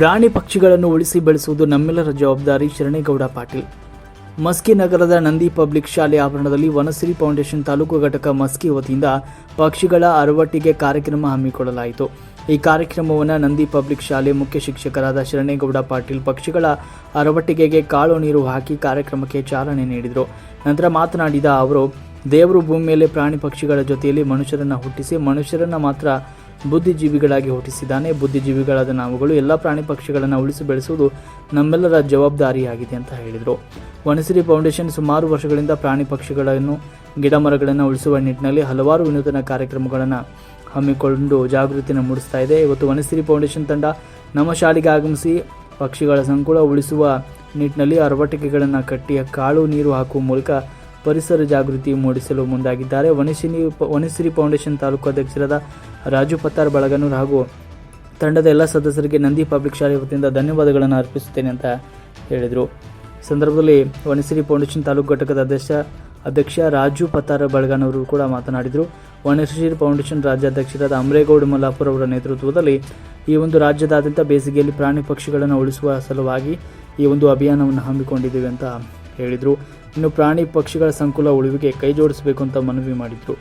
ಪ್ರಾಣಿ ಪಕ್ಷಿಗಳನ್ನು ಉಳಿಸಿ ಬೆಳೆಸುವುದು ನಮ್ಮೆಲ್ಲರ ಜವಾಬ್ದಾರಿ ಶರಣೇಗೌಡ ಪಾಟೀಲ್. ಮಸ್ಕಿ ನಗರದ ನಂದಿ ಪಬ್ಲಿಕ್ ಶಾಲೆ ಆವರಣದಲ್ಲಿ ವನಸಿರಿ ಫೌಂಡೇಶನ್ ತಾಲೂಕು ಘಟಕ ಮಸ್ಕಿ ವತಿಯಿಂದ ಪಕ್ಷಿಗಳ ಅರವಟ್ಟಿಗೆ ಕಾರ್ಯಕ್ರಮ ಹಮ್ಮಿಕೊಳ್ಳಲಾಯಿತು. ಈ ಕಾರ್ಯಕ್ರಮವನ್ನು ನಂದಿ ಪಬ್ಲಿಕ್ ಶಾಲೆ ಮುಖ್ಯ ಶಿಕ್ಷಕರಾದ ಶರಣೇಗೌಡ ಪಾಟೀಲ್ ಪಕ್ಷಿಗಳ ಅರವಟ್ಟಿಗೆಗೆ ಕಾಳು ನೀರು ಹಾಕಿ ಕಾರ್ಯಕ್ರಮಕ್ಕೆ ಚಾಲನೆ ನೀಡಿದರು. ನಂತರ ಮಾತನಾಡಿದ ಅವರು, ದೇವರು ಭೂಮಿಯಲ್ಲಿ ಪ್ರಾಣಿ ಪಕ್ಷಿಗಳ ಜೊತೆಯಲ್ಲಿ ಮನುಷ್ಯರನ್ನು ಹುಟ್ಟಿಸಿ ಮನುಷ್ಯರನ್ನು ಮಾತ್ರ ಬುದ್ಧಿಜೀವಿಗಳಾಗಿ ಹುಟ್ಟಿಸಿದ್ದಾನೆ. ಬುದ್ಧಿಜೀವಿಗಳಾದ ನಾವುಗಳು ಎಲ್ಲ ಪ್ರಾಣಿ ಪಕ್ಷಿಗಳನ್ನು ಉಳಿಸಿ ಬೆಳೆಸುವುದು ನಮ್ಮೆಲ್ಲರ ಜವಾಬ್ದಾರಿಯಾಗಿದೆ ಅಂತ ಹೇಳಿದರು. ವನಸಿರಿ ಫೌಂಡೇಶನ್ ಸುಮಾರು ವರ್ಷಗಳಿಂದ ಪ್ರಾಣಿ ಪಕ್ಷಿಗಳನ್ನು ಗಿಡ ಮರಗಳನ್ನು ಉಳಿಸುವ ನಿಟ್ಟಿನಲ್ಲಿ ಹಲವಾರು ವಿನೂತನ ಕಾರ್ಯಕ್ರಮಗಳನ್ನು ಹಮ್ಮಿಕೊಂಡು ಜಾಗೃತಿಯನ್ನು ಮೂಡಿಸ್ತಾ ಇದೆ. ಇವತ್ತು ವನಸಿರಿ ಫೌಂಡೇಶನ್ ತಂಡ ನಮ್ಮ ಶಾಲೆಗೆ ಆಗಮಿಸಿ ಪಕ್ಷಿಗಳ ಸಂಕುಲ ಉಳಿಸುವ ನಿಟ್ಟಿನಲ್ಲಿ ಅರವಟಿಕೆಗಳನ್ನು ಕಟ್ಟಿ ಕಾಳು, ನೀರು ಹಾಕುವ ಮೂಲಕ ಪರಿಸರ ಜಾಗೃತಿ ಮೂಡಿಸಲು ಮುಂದಾಗಿದ್ದಾರೆ. ವನಶಿನಿ ವನಶ್ರೀ ಫೌಂಡೇಶನ್ ತಾಲೂಕು ಅಧ್ಯಕ್ಷರಾದ ರಾಜು ಪತ್ತಾರ್ ಬಳಗನೂರ್ ಹಾಗೂ ತಂಡದ ಎಲ್ಲ ಸದಸ್ಯರಿಗೆ ನಂದಿ ಪಬ್ಲಿಕ್ ಶಾಲೆ ವತಿಯಿಂದ ಧನ್ಯವಾದಗಳನ್ನು ಅರ್ಪಿಸುತ್ತೇನೆ ಅಂತ ಹೇಳಿದರು. ಸಂದರ್ಭದಲ್ಲಿ ವನಶ್ರೀ ಫೌಂಡೇಶನ್ ತಾಲೂಕು ಘಟಕದ ಅಧ್ಯಕ್ಷ ಅಧ್ಯಕ್ಷ ರಾಜು ಪತ್ತಾರ ಬಳಗನವರು ಕೂಡ ಮಾತನಾಡಿದರು. ವನಶ್ರೀ ಫೌಂಡೇಶನ್ ರಾಜ್ಯಾಧ್ಯಕ್ಷರಾದ ಅಮರೇಗೌಡ ಮಲ್ಲಾಪುರ ಅವರ ನೇತೃತ್ವದಲ್ಲಿ ಈ ಒಂದು ರಾಜ್ಯದಾದ್ಯಂತ ಬೇಸಿಗೆಯಲ್ಲಿ ಪ್ರಾಣಿ ಪಕ್ಷಿಗಳನ್ನು ಉಳಿಸುವ ಸಲುವಾಗಿ ಈ ಒಂದು ಅಭಿಯಾನವನ್ನು ಹಮ್ಮಿಕೊಂಡಿದ್ದೇವೆ ಅಂತ ಹೇಳಿದರು. ಇನ್ನು ಪ್ರಾಣಿ ಪಕ್ಷಿಗಳ ಸಂಕುಲ ಉಳಿವಿಗೆ ಕೈ ಜೋಡಿಸಬೇಕು ಅಂತ ಮನವಿ ಮಾಡಿದರು.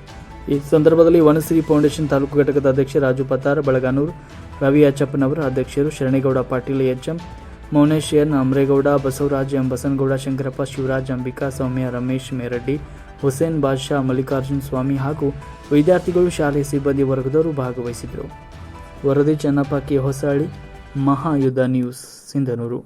ಈ ಸಂದರ್ಭದಲ್ಲಿ ವನಶ್ರೀ ಫೌಂಡೇಶನ್ ತಾಲೂಕು ಘಟಕದ ಅಧ್ಯಕ್ಷ ರಾಜು ಪತಾರ್ ಬಳಗಾನೂರು ರವಿ ಅಚ್ಚಪ್ಪನವರ ಅಧ್ಯಕ್ಷರು Sharanegowda Patil HM, Mounesh N Amaregowda, Basavaraj M Basanagowda, Shankarappa Shivaraj, Ambika Soumya Ramesh ಮೇರಡ್ಡಿ, Hussain ಬಾದ್ಶಾ Mallikarjun Swamy ಹಾಗೂ ವಿದ್ಯಾರ್ಥಿಗಳು ಶಾಲೆಯ ಸಿಬ್ಬಂದಿ ವರ್ಗದವರು ಭಾಗವಹಿಸಿದರು ವರದಿ ಚನ್ನಪ್ಪ ಕೆ ಹೊಸಳ್ಳಿ ಮಹಾಯುದ್ಧ ನ್ಯೂಸ್, ಸಿಂಧನೂರು.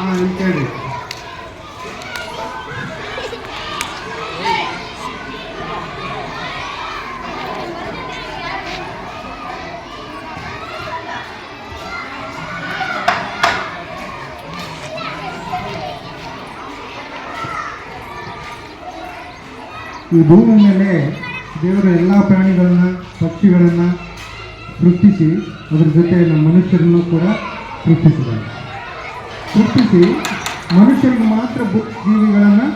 ಈ ಭೂಮಿ ಮೇಲೆ ದೇವರ ಎಲ್ಲ ಪ್ರಾಣಿಗಳನ್ನ ಪಕ್ಷಿಗಳನ್ನು ಸೃಷ್ಟಿಸಿ ಅದರ ಜೊತೆ ನಮ್ಮ ಮನುಷ್ಯರನ್ನು ಕೂಡ ಸೃಷ್ಟಿಸಿದ್ದಾರೆ. ಸೃಷ್ಟಿಸಿ ಮನುಷ್ಯರಿಗೆ ಮಾತ್ರ ಬುಕ್ ಜೀವಿಗಳನ್ನು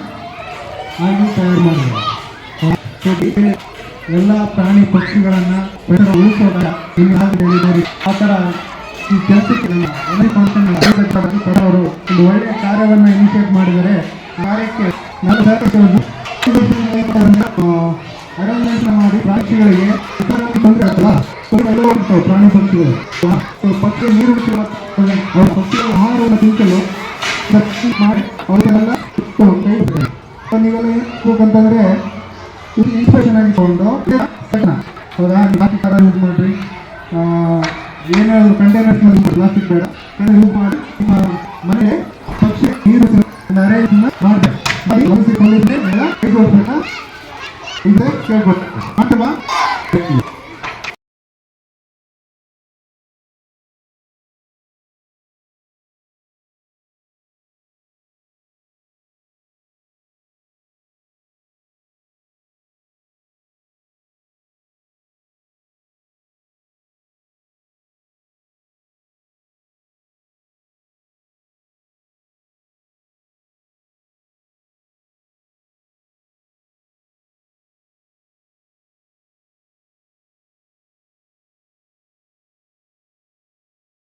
ಆಗಿ ತಯಾರು ಮಾಡಿದ್ದಾರೆ. ಎಲ್ಲ ಪ್ರಾಣಿ ಪಕ್ಷಿಗಳನ್ನು ಉಳಿಸೋದ ಆ ಥರ ಈ ಕೆಲಸಕ್ಕೆ ಅವರು ಒಂದು ಒಳ್ಳೆಯ ಕಾರ್ಯವನ್ನು ಇನಿಷಿಯೇಟ್ ಮಾಡಿದರೆ ಕಾರ್ಯಕ್ಕೆ ಅರೇಂಜ್ಮೆಂಟ್ ಮಾಡಿ ಪ್ರಾಣಿಗಳಿಗೆ ತೊಂದರೆ ಹೋಗ್ತಾವೆ ಪ್ರಾಣಿ ಪಕ್ಷಿಗಳು ಪಕ್ಷಿ ನೀರು ಅವ್ರ ಪಕ್ಷಿಗಳ ಆಹಾರವನ್ನು ತಿಂತಲು ಪಕ್ಷಿ ಮಾಡಿ ಅವರಿಗೆಲ್ಲ ನೀವೆಲ್ಲ ಏನು ಹೋಗ್ಬೇಕಂತಂದ್ರೆ ಇದು ಇನ್ಸ್ಪಿರೇಷನ್ ಆಗಿ ಹೌದಾ? ಪ್ಲಾಸ್ಟಿಕ್ ಥರ ಯೂಸ್ ಮಾಡಿರಿ. ಏನಾದರೂ ಕಂಟೈನರ್ಸ್ ಯೂಸ್ ಮಾಡಿ ಪ್ಲಾಸ್ಟಿಕ್ ಬೇಡ. ಯೂಸ್ ಮಾಡಿ ಮನೆಗೆ ಪಕ್ಷಿ, ನೀರು ಅರೇಂಜ್ ಮಾಡಬೇಕು ಮಾಡಿ ಬಂದಿದ್ದರೆ ಎಲ್ಲ ಕೈ ಕೊಡ್ಬೇಕಾ ಇದೆ ಕೇಳ್ಬೇಕು